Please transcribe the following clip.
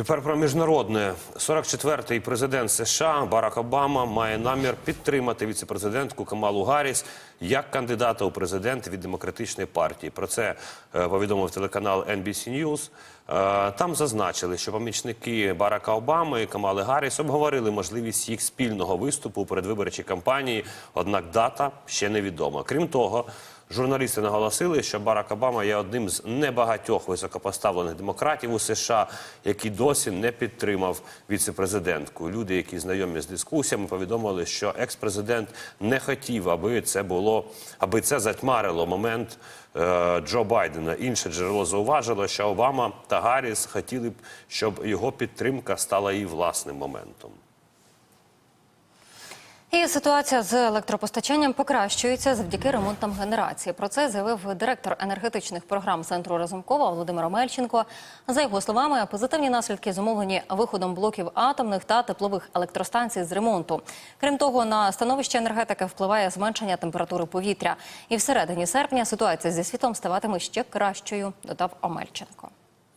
Тепер про міжнародне 44-й президент США Барак Обама має намір підтримати віцепрезидентку Камалу Гарріс як кандидата у президенти від демократичної партії. Про це е, повідомив телеканал NBC News. Е, Там зазначили, що помічники Барака Обами і Камали Гарріс обговорили можливість їх спільного виступу у передвиборчій кампанії. Однак дата ще невідома. Крім того. Журналісти наголосили, що Барак Обама є одним з небагатьох високопоставлених демократів у США, який досі не підтримав віцепрезидентку. Люди, які знайомі з дискусіями, повідомили, що екс-президент не хотів, аби це було, аби це затьмарило момент е, Джо Байдена. Інше джерело зауважило, що Обама та Гарріс хотіли б, щоб його підтримка стала її власним моментом. І ситуація з електропостачанням покращується завдяки ремонтам генерації. Про це заявив директор енергетичних програм центру Разумкова Володимир Омельченко. За його словами, позитивні наслідки зумовлені виходом блоків атомних та теплових електростанцій з ремонту. Крім того, на становище енергетики впливає зменшення температури повітря. І всередині серпня ситуація зі світлом ставатиме ще кращою, додав Омельченко.